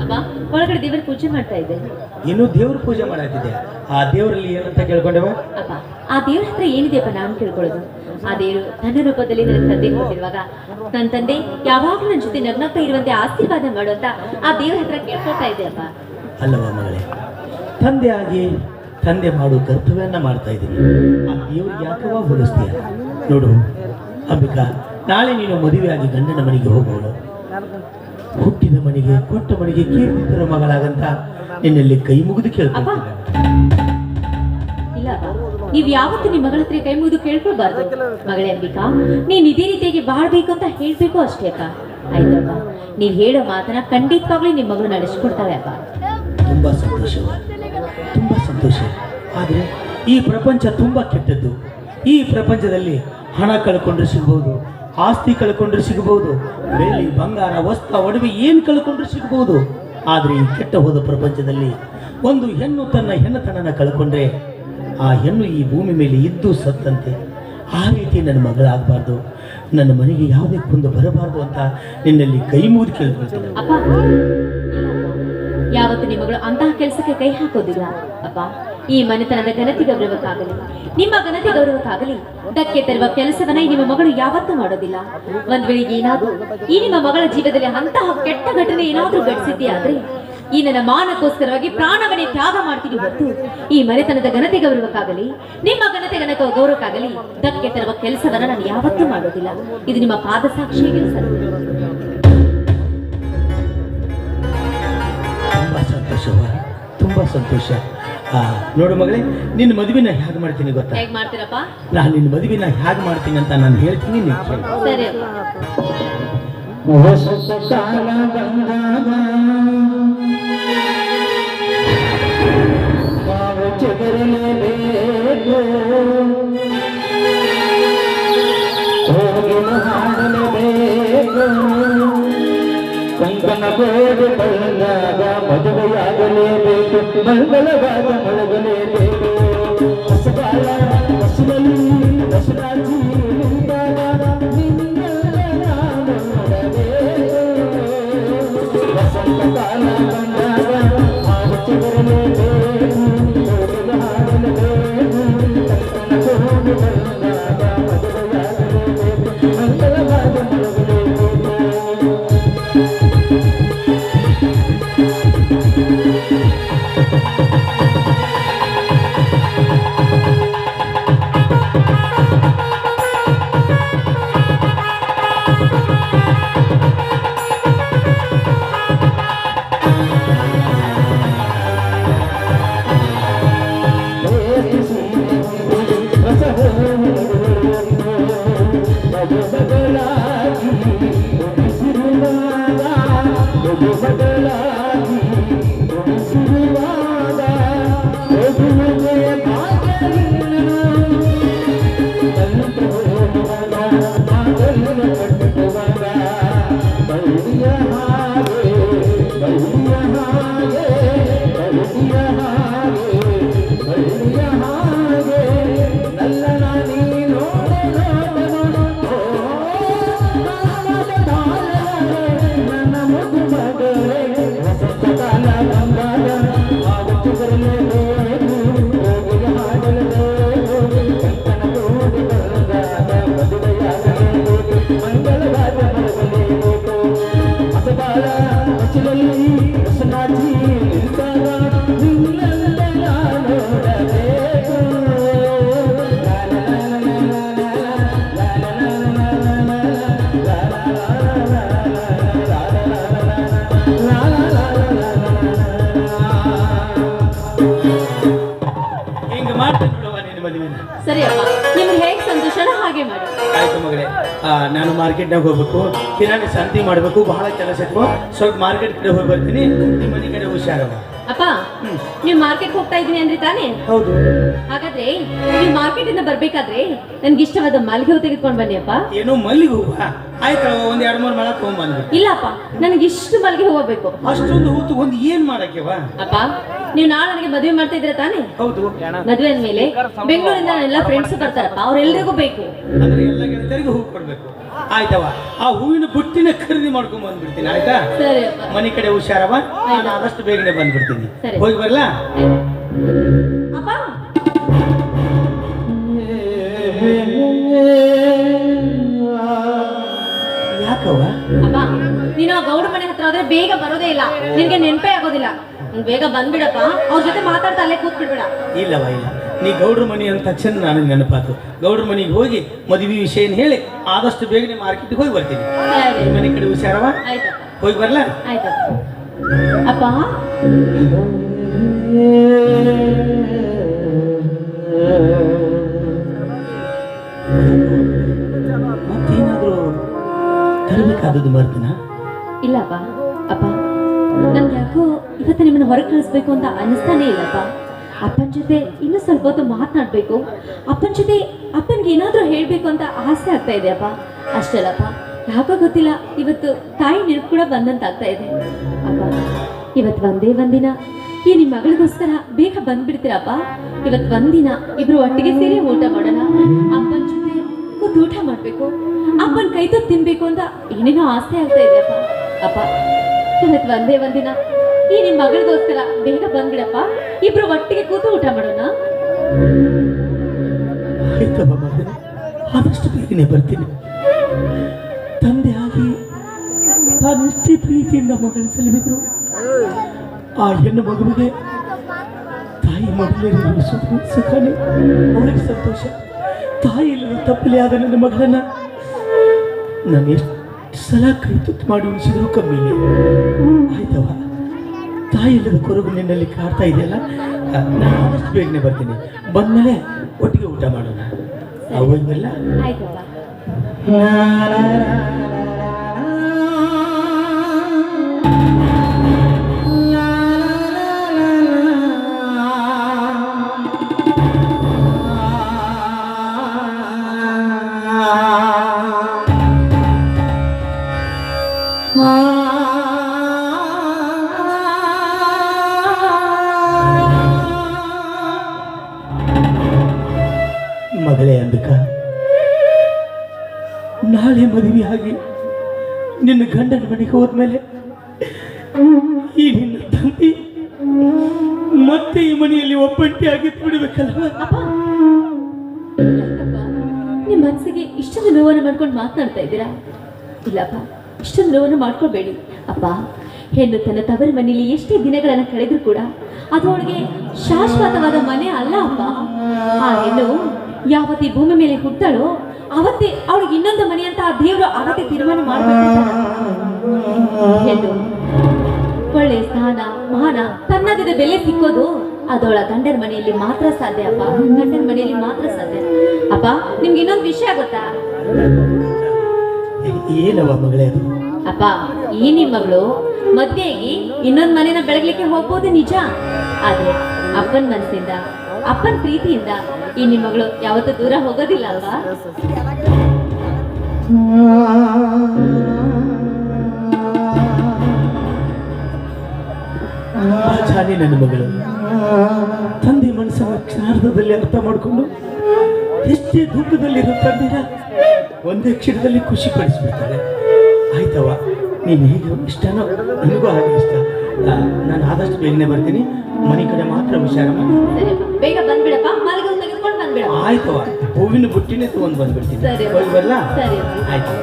ಅಮ್ಮ ಒಳಗಡೆ ದೇವರ ಪೂಜೆ ಮಾಡ್ತಾ ಇದ್ದೆ. ಇನ್ನು ದೇವ್ರ ಪೂಜೆ ಮಾಡತ್ತಿದ್ದೆ ಆ ದೇವರಲ್ಲಿ ಏನಂತ ಕೇಳ್ಕೊಂಡೆವ? ಅಪ್ಪ ಆ ದೇವ್ರ ಹತ್ರ ಏನಿದೆಯಪ್ಪ ನಾನು ಕೇಳ್ಕೊಳ್ಳೋದು? ಆ ದೇವರು ತನ್ನ ರೂಪದಲ್ಲಿ ನನ್ನ ತಂದೆ ಕೊಟ್ಟಿರುವಾಗ ನನ್ನ ತಂದೆ ಯಾವಾಗಲೂ ನನ್ನ ಜೊತೆ ನಗ್ನಗ್ತಾ ಇರುವಂತೆ ಆಶೀರ್ವಾದ ಮಾಡು ಅಂತ ಆ ದೇವ್ರ ಹತ್ರ ಕೇಳ್ಕೊಳ್ತಾ ಇದ್ದೆ ಅಪ್ಪ ಅಲ್ಲವ ಮಗಳೇ ತಂದೆ ಆಗಿ ತಂದೆ ಮಾಡೋ ಕರ್ತವ್ಯನ ಮಾಡ್ತಾ ಇದ್ದೀನಿ ಆ ದೇವ್ರು ಯಾಕವ ಹೋಲಿಸ್ತೀಯ ನೋಡು ಅಂಬಿಕಾ ನಾಳೆ ನೀನು ಮದುವೆಯಾಗಿ ಗಂಡನ ಮನೆಗೆ ಹೋಗೋಳು ಹುಟ್ಟಿದ ಮನೆಗೆ ಕೊಟ್ಟ ಮನೆಗೆ ಕೀರ್ತಿತರ ಮಗಳಾಗಂತ ನಿನ್ನಲ್ಲಿ ಕೈ ಮುಗಿದು ಕೇಳ್ಕೊಳ್ತೀನಿ ನೀವ್ ಯಾವತ್ತು ನಿಮ್ಮ ಮಗಳ ಹತ್ರ ಕೈ ಮುಗಿದು ಕೇಳ್ಕೊಳ್ಬಾರ್ದು. ಮಗಳೇ ಅಂಬಿಕಾ ನೀನ್ ಇದೇ ರೀತಿಯಾಗಿ ಬಾಳ್ಬೇಕು ಅಂತ ಹೇಳ್ಬೇಕು ಅಷ್ಟೇ ಅಪ್ಪ ಆಯ್ತಪ್ಪ ನೀವ್ ಹೇಳೋ ಮಾತನ್ನ ಖಂಡಿತವಾಗ್ಲೂ ನಿಮ್ ಮಗಳು ನಡೆಸ್ಕೊಡ್ತಾಳೆ ಅಪ್ಪ ತುಂಬಾ ಸಂತೋಷ. ತುಂಬಾ ಸಂತೋಷ. ಆದರೆ ಈ ಪ್ರಪಂಚ ತುಂಬಾ ಕೆಟ್ಟದ್ದು. ಈ ಪ್ರಪಂಚದಲ್ಲಿ ಹಣ ಕಳ್ಕೊಂಡ್ರೆ ಸಿಗ್ಬೋದು. ಆಸ್ತಿ ಕಳ್ಕೊಂಡ್ರೆ ಸಿಗಬಹುದು ಬೆಳ್ಳಿ, ಬಂಗಾರ, ವಸ್ತ್ರ, ಒಡವೆ ಏನು ಕಳ್ಕೊಂಡ್ರೆ ಸಿಗಬಹುದು ಆದರೆ ಈ ಕೆಟ್ಟ ಹೋದ ಪ್ರಪಂಚದಲ್ಲಿ ಒಂದು ಹೆಣ್ಣು ತನ್ನ ಹೆಣ್ಣತನನ ಕಳ್ಕೊಂಡ್ರೆ, ಆ ಹೆಣ್ಣು ಈ ಭೂಮಿ ಮೇಲೆ ಇದ್ದು ಸತ್ತಂತೆ. ಆ ರೀತಿ ನನ್ನ ಮಗಳಾಗಬಾರ್ದು, ನನ್ನ ಮನೆಗೆ ಯಾವುದೇ ಕುಂದು ಬರಬಾರ್ದು ಅಂತ ನಿನ್ನಲ್ಲಿ ಕೈ ಮುಗಿದು ಕೇಳ್ಕೊಳ್ತೀನಿ. ಯಾವತ್ತು ನಿಮ್ಮ ಮಗಳು ಅಂತಹ ಕೆಲಸಕ್ಕೆ ಕೈ ಹಾಕೋದಿಲ್ಲ. ಅಪ್ಪ, ಈ ಮನೆತನದ ಘನತೆ ಗೌರವಕ್ಕಾಗಲಿ, ನಿಮ್ಮ ಘನತೆ ಗೌರವಕ್ಕಾಗಲಿ, ಧಕ್ಕೆ ತರುವ ಕೆಲಸವನ್ನ ನಿಮ್ಮ ಮಗಳು ಯಾವತ್ತೂ ಮಾಡೋದಿಲ್ಲ. ಒಂದ್ ವೇಳೆ ಏನಾದ್ರೂ, ಈ ನಿಮ್ಮ ಮಗಳ ಜೀವನದಲ್ಲಿ ಅಂತಹ ಕೆಟ್ಟ ಘಟನೆ ಏನಾದ್ರೂ ಘಟಿಸಿದ್ದೆ ಈ ನನ್ನ ಮಾನಕ್ಕೋಸ್ಕರವಾಗಿ ಪ್ರಾಣವನ್ನೇ ತ್ಯಾಗ ಮಾಡ್ತೀನಿ ಹೊತ್ತು, ಈ ಮನೆತನದ ಘನತೆ ಗೌರವಕ್ಕಾಗಲಿ, ನಿಮ್ಮ ಘನತೆ ಗಣಕ ಗೌರವಕ್ಕಾಗಲಿ, ಧಕ್ಕೆ ತರುವ ಕೆಲಸವನ್ನ ನಾನು ಯಾವತ್ತೂ ಮಾಡೋದಿಲ್ಲ. ಇದು ನಿಮ್ಮ ಪಾದ ಸಾಕ್ಷಿಯಾಗಿ ತುಂಬ ಸಂತೋಷ. ಆ, ನೋಡು ಮಗಳೇ ನಿನ್ನ ಮದುವೆನ ಹೇಗೆ ಮಾಡ್ತೀನಿ ಗೊತ್ತಾ? ಹೇಗ್ ಮಾಡ್ತೀರಪ್ಪ? ನಾನು ನಿನ್ನ ಮದುವೆನ ಹೇಗೆ ಮಾಡ್ತೀನಿ ಅಂತ ನಾನು ಹೇಳ್ತೀನಿ ನೀನು. ಸರಿ. ಕಂಕನ ಬೇರೆ ಬಂದಾಗ ಮದುವೆಯಾಗಲೇಬೇಕು ಮಂಗಳವಾದ ಮಳಗಲೇಬೇಕು. ಹೊಸಕಾಲ ಹೊಸದಲ್ಲಿ ಹೊಸರಾಜಿ ಹಿಂಗೆ ಮಾಡ್ತೀನಿ ಬಿಡುವ ನಿನ್ನ ಮದುವೆನ. ಸರಿ ಅಪ್ಪ ನಿಮ್ಗೆ ಹೇಗೆ ಸಂತೋಷನ? ಹಾಗೆ ಮಾಡಿ. ಆಯ್ತು ಮಗಳೇ. ಆ, ನಾನು ಮಾರ್ಕೆಟ್ನಾಗ ಹೋಗ್ಬೇಕು. ಕಿರಾಣಿ ಸಂತಿ ಮಾಡ್ಬೇಕು. ಬಹಳ ಕೆಲಸ ಇತ್ತು. ಸ್ವಲ್ಪ ಮಾರ್ಕೆಟ್ ಕಡೆ ಹೋಗಿ ಬರ್ತೀನಿ. ನಿಮ್ಮ ಮನೆ ಕಡೆ ಹುಷಾರವ. ಅಪ್ಪ ನೀವು ಮಾರ್ಕೆಟ್ ಹೋಗ್ತಾ ಇದೀನಿ ಅಂದ್ರೆ ತಾನೇ? ಹೌದು. ಹಾಗಾದ್ರೆ ನೀವು ಮಾರ್ಕೆಟ್ ಇಂದ ಬರ್ಬೇಕಾದ್ರೆ ನನ್ಗೆ ಇಷ್ಟವಾದ ಮಲ್ಲಿಗೆ ಹೂ ತೆಗೆದುಕೊಂಡು ಬನ್ನಿ ಅಪ್ಪ. ಏನೋ ಮಲ್ಲಿಗೆ ಹೂವ? ಆಯ್ತು ಒಂದ್ ಎರಡ್ ಮೂರು ಮಳ ತೊಗೊಂಬಂದ್ವಿ ಇಲ್ಲಪ್ಪ ನನಗೆ ಇಷ್ಟು ಮಲ್ಲಿಗೆ ಹೂವು ಬೇಕು. ಅಷ್ಟೊಂದು ಹೂ ತಗೊಂಡು ಏನ್ ಮಾಡಕ್ಕೆವಾ ಅಪ್ಪ ನೀವು ನಾಳೆ ನನಗೆ ಮದುವೆ ಮಾಡ್ತಾ ಇದ್ರೆ ತಾನೇ? ಹೌದು. ಮದುವೆ ಅಂದ್ಮೇಲೆ ಬೆಂಗಳೂರಿಂದ ಎಲ್ಲ ಫ್ರೆಂಡ್ಸ್ ಬರ್ತಾರಪ್ಪ ಅವ್ರೆಲ್ರಿಗೂ ಬೇಕು. ಅಂದ್ರೆ ಎಲ್ಲ ಗೆಳತಿಯರಿಗೂ ಹೂ ಕೊಡ್ಬೇಕು. ಆಯ್ತವ ಆ ಹೂವಿನ ಬುಟ್ಟಿನ ಖರೀದಿ ಮಾಡ್ಕೊಂಡ್ ಬಂದ್ಬಿಡ್ತೀನಿ ಆಯ್ತಾ? ಸರಿ. ಅಪ್ಪ ಮನೆ ಕಡೆ ಹುಷಾರವ? ನಾನು ಆದಷ್ಟು ಬೇಗನೆ ಬಂದ್ಬಿಡ್ತೀನಿ. ಸರಿ. ಹೋಗಿ ಬರ್ಲಾ? ಅಪ್ಪ! ಯಾಕವ್ವ? ಅಪ್ಪ ನೀನು ಆ ಗೌಡ ಮನೆ ಹತ್ರ ಆದ್ರೆ ಬೇಗ ಬರೋದೇ ಇಲ್ಲ. ನಿನ್ಗೆ ನೆನಪೇ ಆಗೋದಿಲ್ಲ. ಬೇಗ ಬಂದ್ಬಿಡಪ್ಪ. ಅವ್ರ ಜೊತೆ ಮಾತಾಡ್ತಾ ಅಲ್ಲೇ ಕೂತ್ ಬಿಡ್ಬೇಡ ಇಲ್ಲವ ಇಲ್ಲ. ನೀ ಗೌಡ್ರ ಮನಿ ಅಂತ ತಕ್ಷಣ ನನಗೆ ನೆನಪಾತು. ಗೌಡ್ರ ಮನೆಗೆ ಹೋಗಿ ಮದುವೆ ವಿಷಯ ಹೇಳಿ ಆದಷ್ಟು ಬೇಗನೆ ಮಾರ್ಕೆಟ್ಗೆ ಹೋಗಿ ಬರ್ತೀನಿ. ಮನೆ ಕಡೆ ಹುಷಾರವ? ಆಯ್ತಾ ಹೋಗಿ ಬರ್ಲಾ? ಆಯ್ತಾ ಅಪ್ಪ. ಮತ್ತೇನಾದ್ರೂ ತರಬೇಕಾದದ್ದು ಮರ್ತನಾ ಇಲ್ಲಪ್ಪ. ಅಪ್ಪ. ನನ್ಗೆ ಯಾಕೋ ಇವತ್ತು ನಿಮ್ಮನ್ನ ಹೊರಗೆ ಕಳಿಸ್ಬೇಕು ಅಂತ ಅನಿಸ್ತಾನೆ ಇಲ್ಲಪ್ಪ. ಅಪ್ಪನ ಜೊತೆ ಇನ್ನೂ ಸ್ವಲ್ಪ ಹೊತ್ತು ಮಾತನಾಡಬೇಕು. ಅಪ್ಪನ ಜೊತೆ ಅಪ್ಪನಿಗೆ ಏನಾದರೂ ಹೇಳಬೇಕು ಅಂತ ಆಸೆ ಆಗ್ತಾ ಇದೆ ಅಪ್ಪ. ಅಷ್ಟಲ್ಲಪ್ಪ, ಯಾಕೋ ಗೊತ್ತಿಲ್ಲ, ಇವತ್ತು ತಾಯಿ ನೆನಪು ಕೂಡ ಬಂದಂತ ಆಗ್ತಾ ಇದೆ. ಅಪ್ಪ, ಇವತ್ತು ಒಂದೇ ಒಂದಿನ. ಈ ನಿಮ್ಮ ಮಗಳಿಗೋಸ್ಕರ ಬೇಗ ಬಂದ್ಬಿಡ್ತೀರಪ್ಪ ಇವತ್ತು ಒಂದಿನ ಇಬ್ರು ಒಟ್ಟಿಗೆ ಸೇರಿ ಊಟ ಮಾಡೋಣ. ಅಪ್ಪನ ಜೊತೆ ಕೂತು ಊಟ ಮಾಡಬೇಕು. ಅಪ್ಪನ ಕೈ ತುತ್ತು ತಿನ್ಬೇಕು ಅಂತ ಏನೇನೋ ಆಸೆ ಆಗ್ತಾ ಇದೆ ಅಪ್ಪ. ಅಪ್ಪ ಇವತ್ತು ಒಂದೇ ಒಂದಿನ. ಈ ನಿಮ್ ಮಗಳಿಗೋಸ್ಕರ ಬೇಗ ಬಂದ್ಬಿಡಪ್ಪ. ಇಬ್ರು ಒಟ್ಟಿಗೆ ಕೂತು ಊಟ ಮಾಡೋಣ. ಬರ್ತೀನಿ. ತಂದೆ ಆಗಿ ತಾನೆಷ್ಟೇ ಪ್ರೀತಿಯಿಂದ ಮಗಳ ಸಲಿಬಿದ್ರು ಆ ಹೆಣ್ಣು ಮಗುವಿಗೆ ತಾಯಿ ಮಗಳೇ ಸುಖನೇ, ಅವಳಿಗೆ ಸಂತೋಷ. ತಾಯಿ ಇಲ್ಲದ ತಪ್ಪಲೆ ಆದ ನನ್ನ ಮಗಳನ್ನ ನಾನು ಎಷ್ಟು ಸಲ ಕೈ ತುತ್ತು ಮಾಡಿ ಉಳಿಸಿದ್ರು ಕಮ್ಮಿ ಆಯ್ತವ ತಾಯಿ ಇಲ್ಲದ ಕೊರಗು ನಿನ್ನಲ್ಲಿ ಕಾಡ್ತಾ ಇದೆಯಲ್ಲ? ನಾನು ಆದಷ್ಟು ಬೇಗನೆ ಬರ್ತೀನಿ. ಬಂದ್ಮೇಲೆ ಒಟ್ಟಿಗೆ ಊಟ ಮಾಡೋಣ. ಅವೆಲ್ಲ ಮಗಳೇ ಅಂಬಿಕಾ, ನಾಳೆ ಮದುವೆ ಆಗಿ ನಿನ್ನ ಗಂಡನ ಮನೆಗೆ ಹೋದ್ಮೇಲೆ ಈ ನಿನ್ನ ಮತ್ತೆ ಈ ಮನೆಯಲ್ಲಿ ಒಬ್ಬಂಟಿಯಾಗಿ ಬಿಡಬೇಕಲ್ವ? ಅಪ್ಪ ನಿಮ್ಮ ನಿಮ್ ಮನಸ್ಸಿಗೆ ಇಷ್ಟೊಂದು ನೋವನ್ನು ಮಾಡ್ಕೊಂಡು ಮಾತನಾಡ್ತಾ ಇದ್ದೀರಾ? ಇಲ್ಲಪ್ಪ ಇಷ್ಟೊಂದು ನೋವನ್ನು ಮಾಡ್ಕೊಳ್ಬೇಡಿ. ಅಪ್ಪ ಹೆಣ್ಣು ತನ್ನ ತವರ ಮನೆಯಲ್ಲಿ ಎಷ್ಟೇ ದಿನಗಳನ್ನು ಕಳೆದ್ರು ಕೂಡ ಅದು ಅವಳಿಗೆ ಶಾಶ್ವತವಾದ ಮನೆ ಅಲ್ಲ ಅಪ್ಪ. ಆ ಹೆಣ್ಣು ಯಾವತ್ತಿ ಭೂಮಿ ಮೇಲೆ ಹುಟ್ಟಾಳೋ ಅವತ್ತೇ ಅವಳಿಗೆ ಇನ್ನೊಂದು ಮನೆ ಅಂತ ಆ ದೇವರು ಅವತ್ತೇ ತೀರ್ಮಾನ ಮಾಡಬೇಕು ಹೆಣ್ಣು, ಒಳ್ಳೆ ಸ್ನಾನ, ಮಾನ ತನ್ನದಿದ ಬೆಲೆ ಸಿಕ್ಕೋದು ಅದೊಳ ಗಂಡನ ಮನೆಯಲ್ಲಿ ಮಾತ್ರ ಸಾಧ್ಯ ಅಪ್ಪ. ಗಂಡನ ಮನೆಯಲ್ಲಿ ಮಾತ್ರ ಸಾಧ್ಯ. ಅಪ್ಪ, ನಿಮ್ಗೆ ಇನ್ನೊಂದು ವಿಷಯ ಗೊತ್ತಾ? ಏನವ ಮಗಳೇ? ಅಪ್ಪ ಈ ನಿಮ್ಮ ಮಗಳು ಮದ್ವೆಯಾಗಿ ಇನ್ನೊಂದು ಮನೇನ ಬೆಳಗ್ಲಿಕ್ಕೆ ಹೋಗ್ಬೋದು ನಿಜ. ಆದ್ರೆ ಅಪ್ಪನ ಮನಸ್ಸಿಂದ ಅಪ್ಪನ ಪ್ರೀತಿಯಿಂದ ಈ ನಿಮ್ಮ ಮಗಳು ಯಾವತ್ತೂ ದೂರ ಹೋಗೋದಿಲ್ಲ ಅಲ್ವಾ ಜಾನಿ ನನ್ನ ಮಗಳು. ತಂದೆ ಮನಸ್ಸನ್ನು ಕ್ಷಾರ್ಧದಲ್ಲಿ ಅರ್ಥ ಮಾಡಿಕೊಂಡು ಎಷ್ಟೇ ದುಃಖದಲ್ಲಿ ತಂದೆನ ಒಂದೇ ಕ್ಷಣದಲ್ಲಿ ಖುಷಿ ಪಡಿಸ್ಬಿಡ್ತಾರೆ ಆಯ್ತವ ನೀನು ಹೇಗೆ ಇಷ್ಟನೋ? ನನಗೂ ಹಾಗೆ ಇಷ್ಟ. ನಾನು ಆದಷ್ಟು ಬೇಗನೆ ಬರ್ತೀನಿ. ಮನೆ ಕಡೆ ಮಾತ್ರ ಹುಷಾರ ಮಾಡಿ. ಬೇಗ ಬಂದ್ಬಿಡಪ್ಪ. ಮಲಗ ತೆಗೆದುಕೊಂಡು ಬಂದ್ಬಿಡ. ಆಯ್ತವ ಹೂವಿನ ಬುಟ್ಟಿನೇ ತಗೊಂಡು ಬಂದ್ಬಿಡ್ತೀನಿ. ಆಯ್ತು.